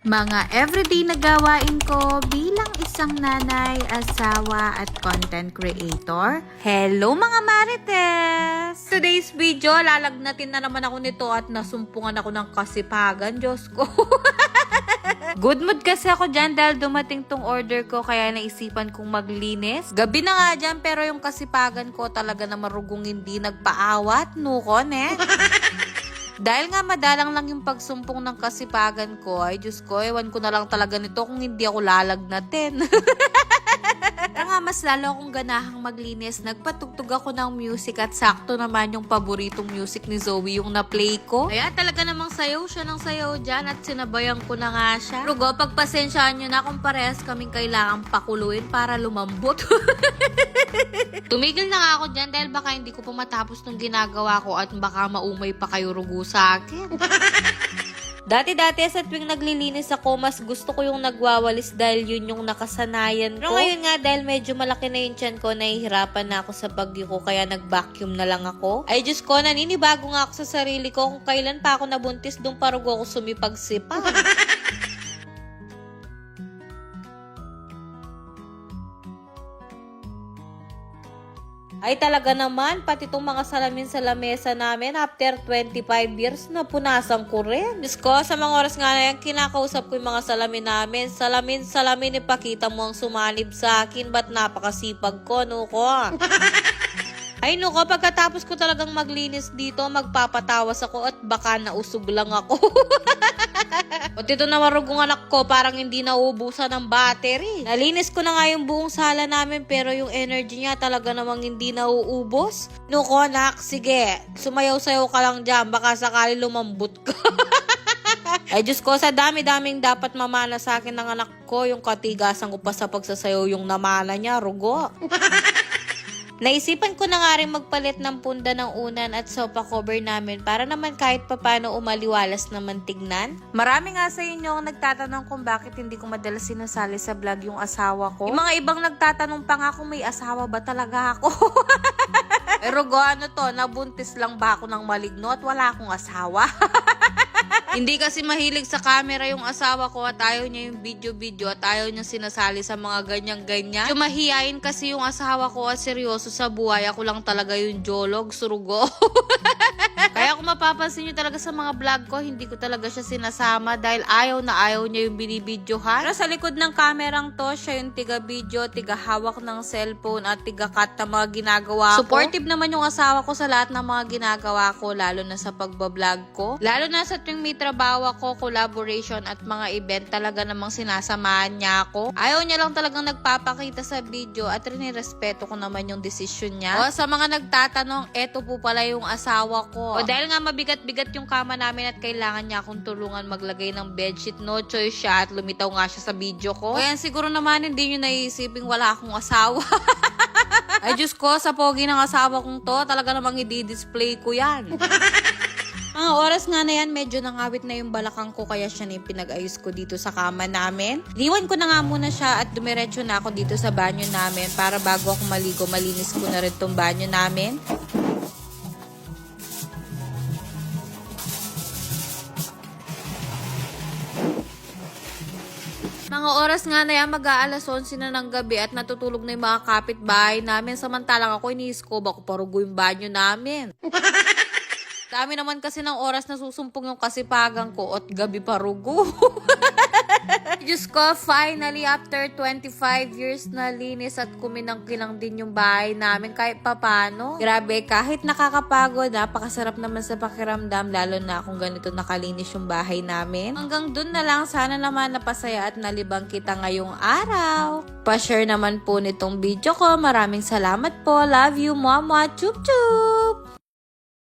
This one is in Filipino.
Mga everyday na gawain ko bilang isang nanay, asawa at content creator. Hello mga Marites! Today's video, lalagnatin na naman ako nito at nasumpungan ako ng kasipagan. Diyos ko. Good mood kasi ako dyan dahil dumating tong order ko kaya naisipan kong maglinis. Gabi na nga dyan pero yung kasipagan ko talaga na marugong hindi nagpaawat. Nukon eh. Dahil nga madalang lang yung pagsumpong ng kasipagan ko, ay Diyos ko, ewan ko na lang talaga nito kung hindi ako lalagnatin. Mas lalo akong ganahang maglinis. Nagpatugtog ako ng music at sakto naman yung paboritong music ni Zoe yung na-play ko. Kaya talaga namang sayaw siya ng sayaw dyan at sinabayan ko na nga siya. Rugo, pagpasensyaan nyo na kung parehas kaming kailangang pakuluin para lumambot. Tumigil na nga ako dyan dahil baka hindi ko pa matapos nung ginagawa ko at baka maumay pa kayo rugo sa akin. Dati-dati sa tuwing naglilinis ako, mas gusto ko yung nagwawalis dahil yun yung nakasanayan ko. Pero ngayon nga, dahil medyo malaki na yung tiyan ko, nahihirapan na ako sa bagyo ko, kaya nag-vacuum na lang ako. Ay, Diyos ko, naninibago nga ako sa sarili ko kung kailan pa ako nabuntis, doon parugo ako sumipag-sipa. Ay talaga naman, pati itong mga salamin sa lamesa namin, after 25 years, napunasan ko rin. Diyos ko, sa mga oras nga na yan, kinakausap ko yung mga salamin namin. Salamin, salamin, ipakita mo ang sumanib sa akin, ba't napakasipag ko, no ko? Ay nuko, pagkatapos ko talagang maglinis dito, magpapatawas ako at baka nausog lang ako. At ito na marugong anak ko, parang hindi nauubusan ng battery. Nalinis ko na nga yung buong sala namin, pero yung energy niya talaga namang hindi nauubos. Nuko anak, sige, sumayaw-sayaw ka lang dyan, baka sakali lumambot ka. Ay Diyos ko, sa dami-daming dapat mamana sa akin ng anak ko, yung katigasan ko pa sa pagsasayaw yung namana niya, rugo. Naisipan ko na nga rin magpalit ng punda ng unan at sofa cover namin para naman kahit papano umaliwalas naman tignan. Marami nga sa inyo ang nagtatanong kung bakit hindi ko madalas sinasali sa vlog yung asawa ko. Yung mga ibang nagtatanong pa nga kung may asawa ba talaga ako. Pero go ano to, nabuntis lang ba ako ng maligno at wala akong asawa? Hindi kasi mahilig sa camera yung asawa ko at ayaw niya yung video-video at ayaw niya sinasali sa mga ganyan-ganyan. Yung kasi yung asawa ko at seryoso sa buhay. Ako lang talaga yung jolog, surugo. Mapapansin nyo talaga sa mga vlog ko, hindi ko talaga siya sinasama dahil ayaw na ayaw niya yung binibidyohan. Pero sa likod ng kamerang to, siya yung tiga-video, tiga-hawak ng cellphone at tiga-cut na mga ginagawa ko. Supportive naman yung asawa ko sa lahat ng mga ginagawa ko, lalo na sa pagbablog ko. Lalo na sa tuwing may trabaho ako, collaboration at mga event, talaga namang sinasamahan niya ako. Ayaw niya lang talagang nagpapakita sa video at rinirespeto ko naman yung decision niya. O sa mga nagtatanong, eto po pala yung asawa ko. O dahil nga mabigat-bigat yung kama namin at kailangan niya akong tulungan maglagay ng bedsheet, no choice siya at lumitaw nga siya sa video ko. Kaya siguro naman hindi nyo naisiping wala akong asawa. Ay Diyos ko, sa pogi ng asawa kong to, talaga namang i-display ko yan. Mga oras nga na yan, medyo nangawit na yung balakang ko kaya siya na yung pinag-ayos ko dito sa kama namin. Liwan ko na nga muna siya at dumiretso na ako dito sa banyo namin para bago ako maligo, malinis ko na rin tong banyo namin. Mga oras nga na yan, mag-aalas 11 na ng gabi at natutulog na yung mga kapitbahay namin. Samantalang ako, iniiskob ako parugo yung banyo namin. Dami naman kasi ng oras na susumpong yung kasipagan ko at gabi parugo. Diyos ko, finally, after 25 years na linis at kuminang-kinang din yung bahay namin kahit papano. Grabe, kahit nakakapagod, napakasarap naman sa pakiramdam, lalo na kung ganito nakalinis yung bahay namin. Hanggang dun na lang, sana naman napasaya at nalibang kita ngayong araw. Pa-share naman po nitong video ko. Maraming salamat po. Love you, mama. Chup chup!